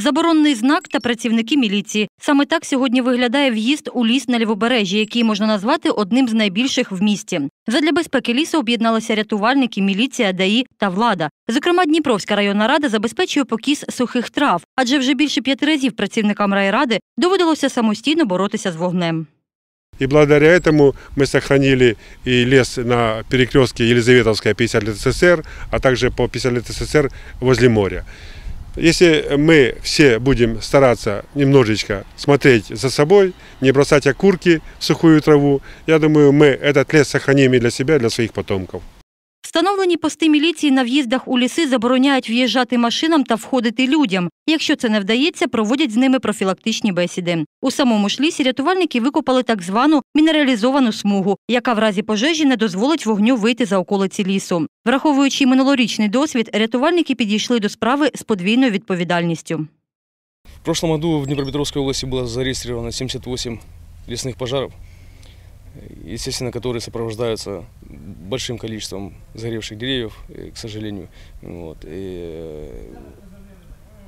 заборонений знак та працівники міліції. Саме так сьогодні виглядає в'їзд у ліс на лівобережжі, який можна назвати одним з найбільших в місті. Задля безпеки лісу об'єдналися рятувальники, міліція, ДАІ та влада. Зокрема, Дніпровська районна рада забезпечує покіс сухих трав, адже вже більше п'яти разів працівникам райради доводилося самостійно боротися з вогнем. И благодаря этому мы сохранили и лес на перекрестке Елизаветовская 50 лет СССР, а также по 50 лет СССР возле моря. Если мы все будем стараться немножечко смотреть за собой, не бросать окурки в сухую траву, я думаю, мы этот лес сохраним и для себя, и для своих потомков. Встановлені пости міліції на в'їздах у ліси забороняють в'їжджати машинам та входити людям. Якщо це не вдається, проводять з ними профілактичні бесіди. У самому ж лісі рятувальники викопали так звану мінералізовану смугу, яка в разі пожежі не дозволить вогню вийти за околиці лісу. Враховуючи минулорічний досвід, рятувальники підійшли до справи з подвійною відповідальністю. В прошлом году в Днепропетровской области было зарегистрировано 78 лесных пожаров, естественно, которые сопровождаются большим количеством сгоревших деревьев, э, к сожалению. Вот. И э,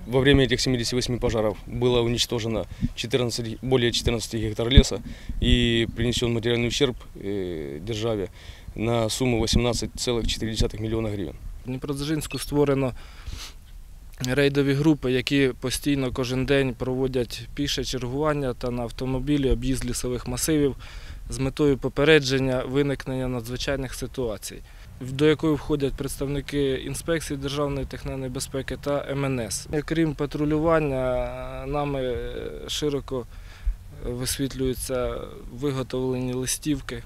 во время этих 78 пожаров было уничтожено 14, более 14 гектар леса и принесен материальный ущерб э, державе на сумму 18,4 миллиона гривен. В Дніпродзержинську створено рейдові групи, які постійно кожен день проводять піше чергування та на автомобілі об'їзд лісових масивів з метою попередження виникнення надзвичайних ситуацій, до якої входять представники інспекції Державної техногенної безпеки та МНС. Крім патрулювання, нами широко висвітлюються виготовлені листівки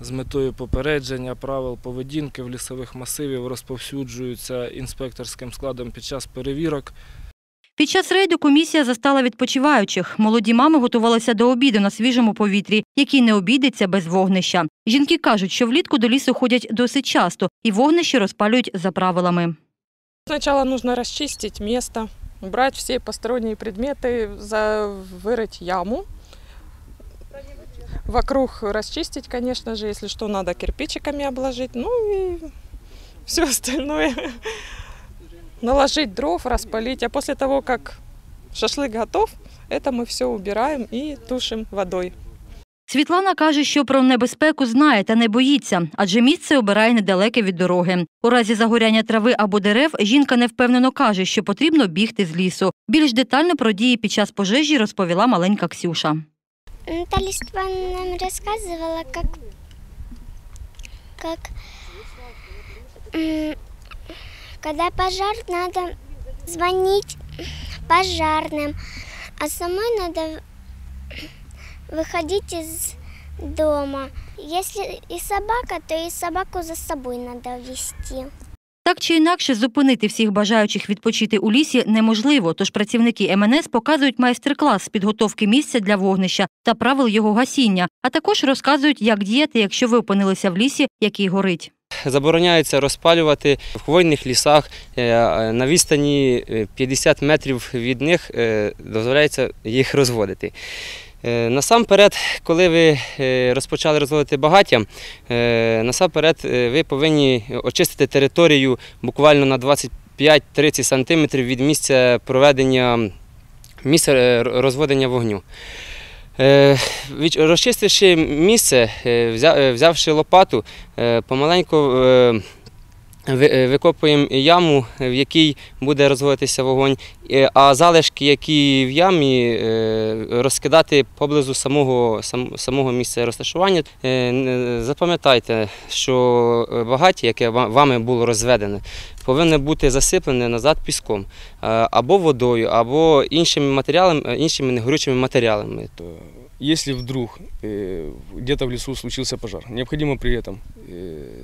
з метою попередження правил поведінки в лісових масивів розповсюджуються інспекторським складом під час перевірок. Під час рейду комісія застала відпочиваючих. Молоді мами готувалися до обіду на свіжому повітрі, який не обійдеться без вогнища. Жінки кажуть, що влітку до лісу ходять досить часто і вогнище розпалюють за правилами. Сначала нужно расчистить место, убрать все посторонние предметы, за- вырыть яму. Вокруг расчистить, конечно же, если что, надо кирпичиками обложить. Ну и все остальное. Наложить дров, распалить. А после того, как шашлык готов, это мы все убираем и тушим водой. Світлана каже, що про небезпеку знає та не боїться, адже місце обирає недалеке від дороги. У разі загоряння трави або дерев жінка невпевнено каже, що потрібно бігти з лісу. Більш детально про дії під час пожежі розповіла маленька Ксюша. Наталья Степановна нам рассказывала, как, как м, когда пожар, надо звонить пожарным, а самой надо выходить из дома. Если и собака, то и собаку за собой надо вести. Так чи інакше, зупинити всіх бажаючих відпочити у лісі неможливо, тож працівники МНС показують майстер-клас з підготовки місця для вогнища та правил його гасіння, а також розказують, як діяти, якщо ви опинилися в лісі, який горить. Забороняється розпалювати в хвойних лісах е, на відстані е, 50 метрів від них е, дозволяється їх розводити. Е, Насамперед, коли ви е, розпочали розводити багаття, е, насамперед е, ви повинні очистити територію буквально на 25-30 см від місця проведення місця е, розводення вогню. Е, Розчистивши місце, е, е, взявши лопату, помаленьку викопуємо яму, в якій буде розводитися вогонь, е, а залишки, які в ямі, е, розкидати поблизу самого, сам- самого місця розташування. Е, н- Запам'ятайте, що е, багаття, яке ва- вами було розведене, повинне бути засиплене назад піском е, або водою, або іншими матеріалами, е, іншими негорючими матеріалами. Если вдруг э, где-то в лесу случился пожар, необходимо при этом э,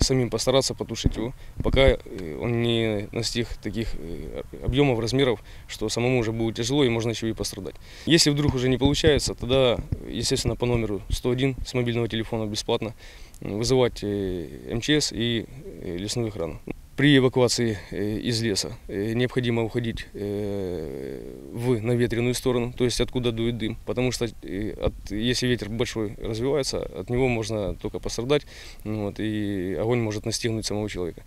самим постараться потушить его, пока э, он не достиг таких э, объемов, размеров, что самому уже будет тяжело и можно еще и пострадать. Если вдруг уже не получается, тогда, естественно, по номеру 101 с мобильного телефона бесплатно э, вызывать э, МЧС и э, лесную охрану. При эвакуации э, из леса э, необходимо уходить э, в наветренную сторону, то есть откуда дует дым, потому что от, если ветер большой развивается, от него можно только пострадать, вот, и огонь может настигнуть самого человека.